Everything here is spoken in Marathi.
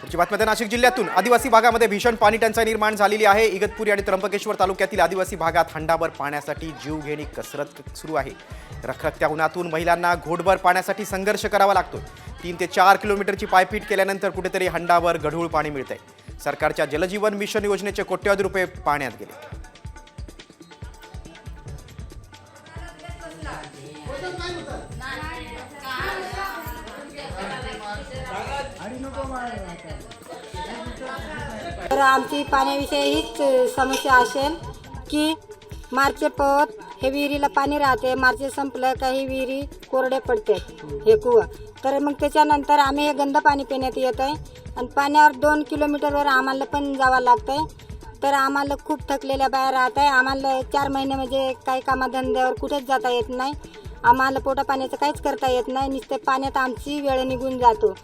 पुढची बातमी नाशिक जिल्ह्यातून. आदिवासी भागामध्ये भीषण पाणी टंचाई निर्माण झालेली आहे. इगतपुरी आणि त्र्यंबकेश्वर तालुक्यातील आदिवासी भागात हंडाभर पाण्यासाठी जीवघेणी कसरत सुरू आहे. रखरखत्या उन्हातून महिलांना घोटभर पाण्यासाठी संघर्ष करावा लागतो तीन ते चार किलोमीटरची पायपीट केल्यानंतर कुठेतरी हंडाभर गढूळ पाणी मिळतंय. सरकारच्या जलजीवन मिशन योजनेचे कोट्यवधी रुपये पाण्यात गेले. तर आमची पाण्याविषयी हीच समस्या असेल की मार्चे पत हे विहिरीला पाणी राहते मार्चे संपलं काही विहिरी कोरडे पडते हे कुवं तर मग त्याच्यानंतर आम्ही हे गंद पाणी पिण्यात येत आहे. आणि पाण्यावर दोन किलोमीटरवर आम्हाला पण जावं लागतं आहे तर आम्हाला खूप थकलेल्या बाया राहत आहे. आम्हाला चार महिने म्हणजे काही कामाधंद्यावर कुठेच जाता येत नाही. आम्हाला पोटा पाण्याचं काहीच करता येत नाही. नुसतं पाण्यात आमची वेळ निघून जातो.